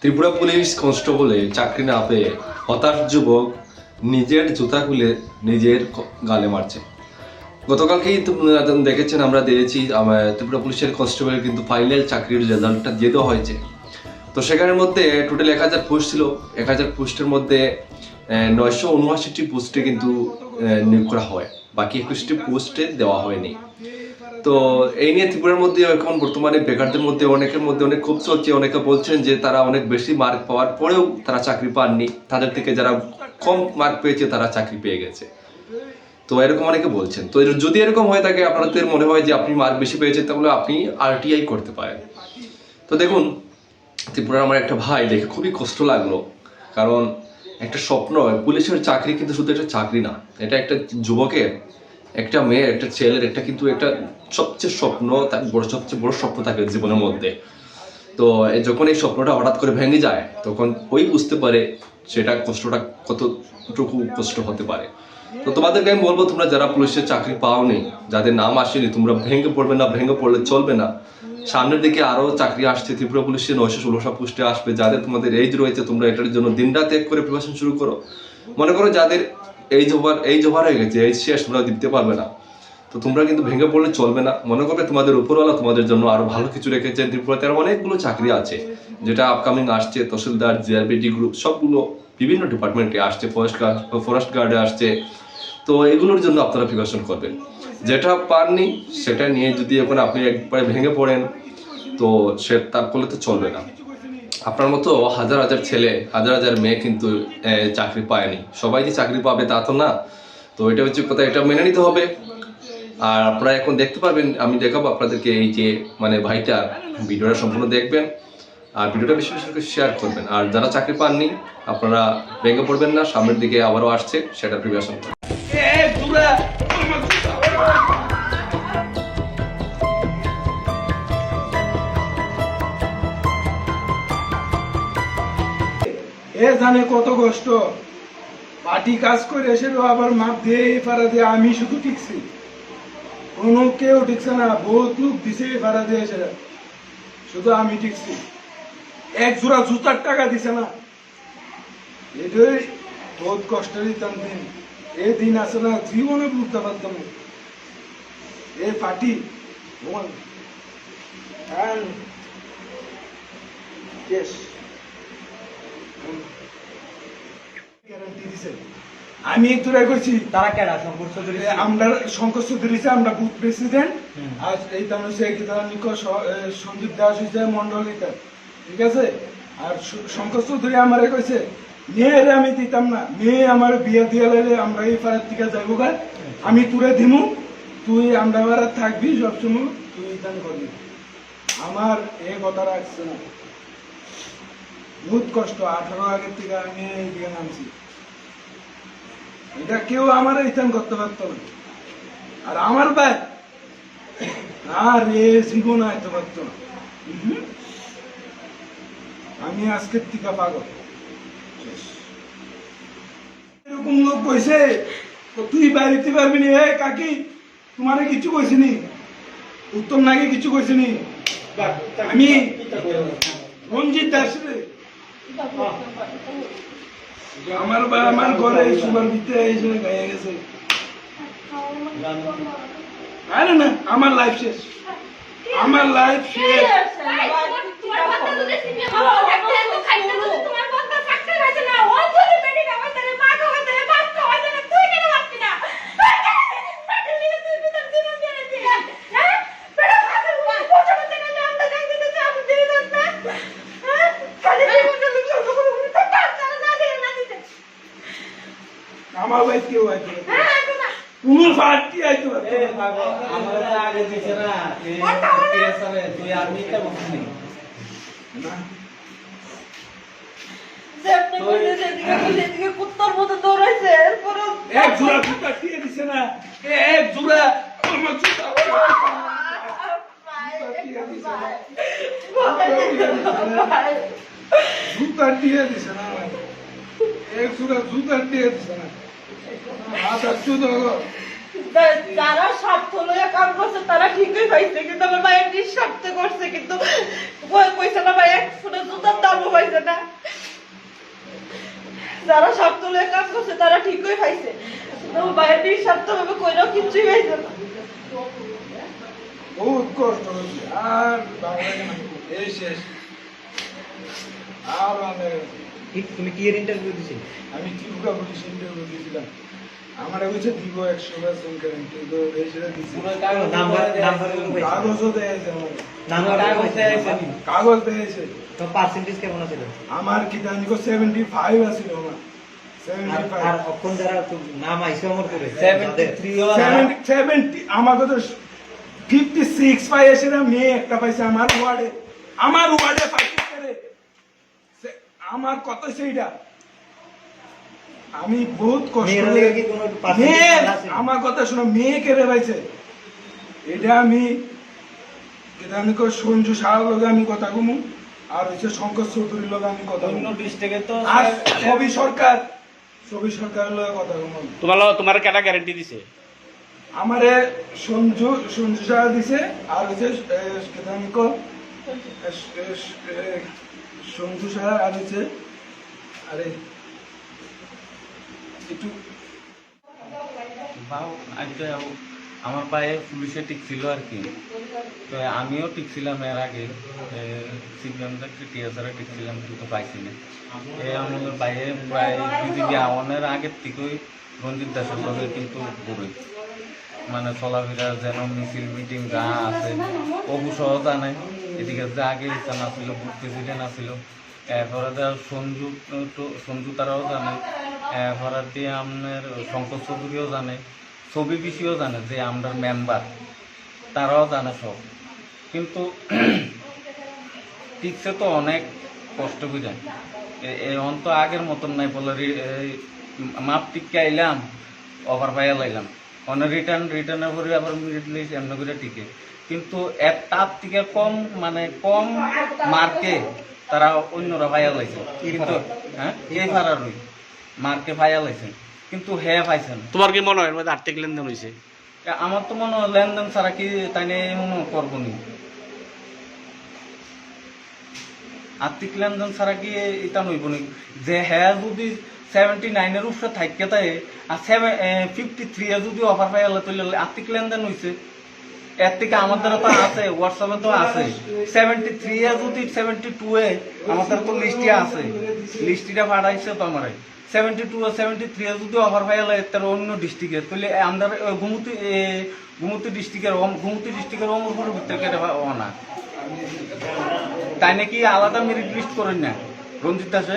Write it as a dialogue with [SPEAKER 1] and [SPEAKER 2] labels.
[SPEAKER 1] Tripura police কনস্টেবলে চাকরি না পেয়ে হতাশ যুবক নিজের জুতা খুলে নিজের গালে মারছে। গতকালকেই দেখেছেন, আমরা দিয়েছি ত্রিপুরা পুলিশের কনস্টেবলের কিন্তু ফাইনাল চাকরির রেজাল্টটা দিয়ে দেওয়া হয়েছে। তো সেখানের মধ্যে টোটাল এক হাজার পোস্ট ছিল। এক হাজার পোস্টের মধ্যে নয়শো উনআশিটি পোস্টে কিন্তু নিয়োগ করা হয়। বাকি একুশটি পোস্টে দেওয়া হয়নি। তো এই নিয়ে ত্রিপুরার মধ্যে এখন বর্তমানে বেকারদের মধ্যে, অনেকের মধ্যে অনেক ক্ষোভ চলছে। অনেকে বলছেন যে তারা অনেক বেশি মার্ক পাওয়ার পরেও তারা চাকরি পাননি। তাদের থেকে যারা কম মার্ক পেয়েছে, তারা চাকরি পেয়ে গেছে। তো এরকম অনেকে বলছেন। তো যদি এরকম হয়ে থাকে, আপনাদের মনে হয় যে আপনি মার্ক বেশি পেয়েছেন, তাহলে আপনি আরটিআই করতে পারেন। তো দেখুন, ত্রিপুরার আমার একটা ভাই, দেখে খুবই কষ্ট লাগল। কারণ একটা স্বপ্ন, পুলিশের চাকরি কিন্তু শুধু একটা চাকরি না, এটা একটা যুবকের একটা মেয়ের, একটা ছেলের, একটা কিন্তু একটা সবচেয়ে স্বপ্ন, তার বড়, সবচেয়ে বড় স্বপ্ন থাকে জীবনের মধ্যে। তো যখন এই স্বপ্নটা হঠাৎ করে ভেঙে যায়, তখন ওই বুঝতে পারে সেটা কষ্টটা কতটুকু কষ্ট হতে পারে। তো তোমাদেরকে আমি বলব, তোমরা যারা পুলিশের চাকরি পাওনি, যাদের নাম আসেনি, তোমরা ভেঙে পড়বে না, ভেঙে পড়লে চলবে না। সামনের দিকে আরও চাকরি আসছে, ত্রিপুরা পুলিশের নয়শো ষোলোশো পোস্টে আসবে। যাদের তোমাদের এজ রয়েছে, তোমরা এটার জন্য দিনরাত এক করে প্রিপারেশন শুরু করো। মনে করো যাদের এই ওভার এই ওভার হয়ে গেছে, এই শেষ, তোমরা দিতে পারবে না। তো তোমরা কিন্তু ভেঙে পড়লে চলবে না। মনে করবে তোমাদের উপরওয়ালা তোমাদের জন্য আরও ভালো কিছু রেখেছেন ত্রিপুরাতে আরও অনেকগুলো চাকরি আছে, যেটা আপকামিং আসছে, তহসিলদার জিআরবিটি গ্রুপ সবগুলো বিভিন্ন ডিপার্টমেন্টে আসছে ফরেস্ট গার্ড ফরেস্ট গার্ডে আসছে। তো এগুলোর জন্য আপনারা প্রিপারেশন করবেন। যেটা পাননি, সেটা নিয়ে যদি এখন আপনি একবারে ভেঙে পড়েন, তো সে তার করলে তো চলবে না। আপনার মতো হাজার হাজার ছেলে, হাজার হাজার মেয়ে কিন্তু চাকরি পায়নি। সবাই যে চাকরি পাবে তা তো না। তো এটা হচ্ছে কথা, এটা মেনে নিতে হবে। আর আপনারা এখন দেখতে পারবেন, আমি দেখাবো আপনাদেরকে এই যে মানে ভাইটা ভিডিওটা সম্পূর্ণ দেখবেন। আর ভিডিওটা বেশি বেশি শেয়ার করবেন। আর যারা চাকরি পাননি, আপনারা ভেঙে পড়বেন না, সামনের দিকে আবারও আসছে, সেটা প্রিপারেশন করবেন।
[SPEAKER 2] এ জানে কত কষ্ট। পার্টি কাজ করে এসে আবার মাপ দিয়ে ফাড়া দিয়ে আমি শুধু টিকছি। কোনো কেউ টিকছে না, বহুত লোক দিছে ফাড়া দিয়ে এসে। শুধু আমি টিকছি। এক জোড়া জুতার টাকা দিছে না। এটাই বহুত কষ্টের দিতাম দিন। এই দিন আছে না, জীবনে বুঝতে পারতাম এ পার্টি yes গ্যারান্টি দিছে। আমি তোরা করছি
[SPEAKER 3] তারা কেডা সংঘর্ষ
[SPEAKER 2] এ, আমরা শঙ্কর চৌধুরী আমরা বুথ প্রেসিডেন্ট। আর এই তার হচ্ছে কি তার নিক সঞ্জীব দাস হচ্ছে মন্ডলিতা ঠিক আছে? আর শঙ্কর চৌধুরী আমারে কইছে মেয়েরে আমি দিতাম না মেয়ে আমার বিয়ে দিয়ে লাইলে আমরা এই পাড়ার থেকে যাইব গা। আমি তুরে দিমু তুই আমরা পাড়ার থাকবি সবসময় তুই দান করবি। আমার এ কথা রাখছে না। বহুত কষ্ট আঠারো আগের থেকে আমি এইদিকে নামছি। এটা কেউ আমার ইতান করতে পারতো না। আর আমার ভাই আর এ জীবন আইতে পারতো না। আমি আজকের টিকা পাগল। এরকম লোক কইছে তুই বাড়িতে পারবি নি? এ কাকি তোমারে কিছু কইছিনি উত্তম নাকি কিছু কইছিনি আমি রঞ্জিত দাস আমার বা আমার ঘরে সুগার দিতে এসে গায়ে গেছে। আরে না আমার লাইফ শেষ। আমার লাইফ শেষ। আমার ভাই কেউ।
[SPEAKER 3] আমাদের আগে দিছে না
[SPEAKER 2] এক দিয়ে দিছে না এক জুতা দিয়ে দিছে না এক জুতা দিয়ে দিছে না
[SPEAKER 4] যারা স্বার্থ লইয়া কাম করছে, তারা ঠিকই পাইছে, কিন্তু আমার ভাইয়ের নিঃস্বার্থ করছে, কিন্তু কইছে না ভাই এক ফুটে জুতার দামও পাইছে না। যারা স্বার্থ লইয়া কাম করছে, তারা ঠিকই পাইছে। আমার ভাইয়ের নিঃস্বার্থ ভাবে কইলেও কিছুই পাইছে না।
[SPEAKER 2] আর বাংলাদেশে মানে এই শেষ। আর বাংলাদেশ
[SPEAKER 3] কি- তুমি কি এর ইন্টারভিউ দিছি
[SPEAKER 2] আমি ত্রিপুরা পুলিশ ইন্টারভিউ দিয়েছিলাম। আমার হচ্ছে দিব একশো পার্সেন্ট গ্যারান্টি তো এই সেটা দিছি।
[SPEAKER 3] পুরো কাগজ নাম্বার নাম্বার
[SPEAKER 2] কাগজও দিয়েছে আমার।
[SPEAKER 3] নাম্বার কাগজ দেয়ছে তো পার্সেন্টেজ কেমন আছে
[SPEAKER 2] আমার কি জানি কো সেভেন্টি ফাইভ আছিল আমার। সেভেন্টি
[SPEAKER 3] আর
[SPEAKER 2] ফাইভ
[SPEAKER 3] অক্ষণ যারা নাম আইসে আমার করে
[SPEAKER 2] সেভেন্টি আমাকে তো ফিফটি সিক্স পাই এসে মেয়ে একটা পাইছে আমার ওয়ার্ডে। আমার ওয়ার্ডে সে- আমার কথা সেইটা আমি বহুত কষ্ট? আমার কথা শোনো মেয়ে কেড়ে পাইছে এটা আমি এটা আমি সঞ্জু সাহার লগে আমি কথা কমু আর হচ্ছে শঙ্কর চৌধুরীর লগে আমি কথা
[SPEAKER 5] অন্য
[SPEAKER 2] কমু
[SPEAKER 5] ডিস্ট্রিক্টে তো
[SPEAKER 2] আর ছবি সরকার ছবি সরকারের লগে কথা কমু
[SPEAKER 6] তোমার তোমার কেটা গ্যারান্টি দিছে?
[SPEAKER 2] আমারে সঞ্জু সঞ্জু সাহা দিছে আর হচ্ছে কেদানিক সঞ্জু সাহা আর হচ্ছে আরে, একটু।
[SPEAKER 5] আমার পায়ে পুলিশে টিকছিল আর কি। তো আমিও টিকছিলাম এর আগে। সিগন্যালটা টিএসআরে টিকছিলাম কিন্তু পাইছি না। এই আমাদের বাইরে প্রায় বিজিবি আওয়ানের আগের থেকেই রঞ্জিত দাসের কিন্তু ঘুরে মানে চলাফেরা যেন মিছিল, মিটিং যা আছে অবুসহ জানে এদিকে যে আগে ইচ্ছা ছিল বুথ প্রেসিডেন্ট আছিল। এরপরে সঞ্জু সঞ্জু তারাও জানে। এরপরে দিয়ে আপনার শঙ্কর চৌধুরীও জানে। ছবি পিসিও জানে যে আমরা মেম্বার তারাও জানে সব। কিন্তু টিকছে তো অনেক কষ্ট করে। এখন তো আগের মতন নাই বলে মাপ টিকে আইলাম, ওভার পাইয়া লাইলাম অনেক রিটার্ন রিটার্নের পরে আবার লিস্ট এমনি করে টিকে। কিন্তু এক তার থেকে কম মানে কম মার্কে তারা অন্যরা পাইয়া লাইছে কিন্তু হ্যাঁ? এই ফারারই মার্কে পাইয়া লাইছে কিন্তু হে পাইছে না
[SPEAKER 6] তোমার কি মনে হয় এর মধ্যে আর্থিক লেনদেন হয়েছে?
[SPEAKER 5] আমার তো মনে হয় লেনদেন ছাড়া কি তাই নিয়ে করব নি। আর্থিক লেনদেন ছাড়া কি এটা নইব নি। যে হ্যাঁ যদি সেভেন্টি নাইনের উপরে থাকতে আর সেভেন ফিফটি থ্রি যদি অফার পাই গেলে তাহলে আর্থিক লেনদেন হয়েছে এর থেকে আমাদের তো আছে হোয়াটসঅ্যাপে তো আছে। সেভেন্টি থ্রি এ যদি সেভেন্টি টু এ আমাদের তো লিস্টে আছে। লিস্টিটা পাঠাইছে তো আমার। সেভেন্টি টু সেভেন্টি থ্রি যদি অফার পাই গেলে তার অন্য ডিস্ট্রিক্টে তাহলে গুমতি এ, গুমতি ডিস্ট্রিক্টের গুমতি ডিস্ট্রিক্টের অমরপুরের ভিতরে পাওয়া না তাই নাকি আলাদা মেরিট লিস্ট করেন না? রঞ্জিত দাসে?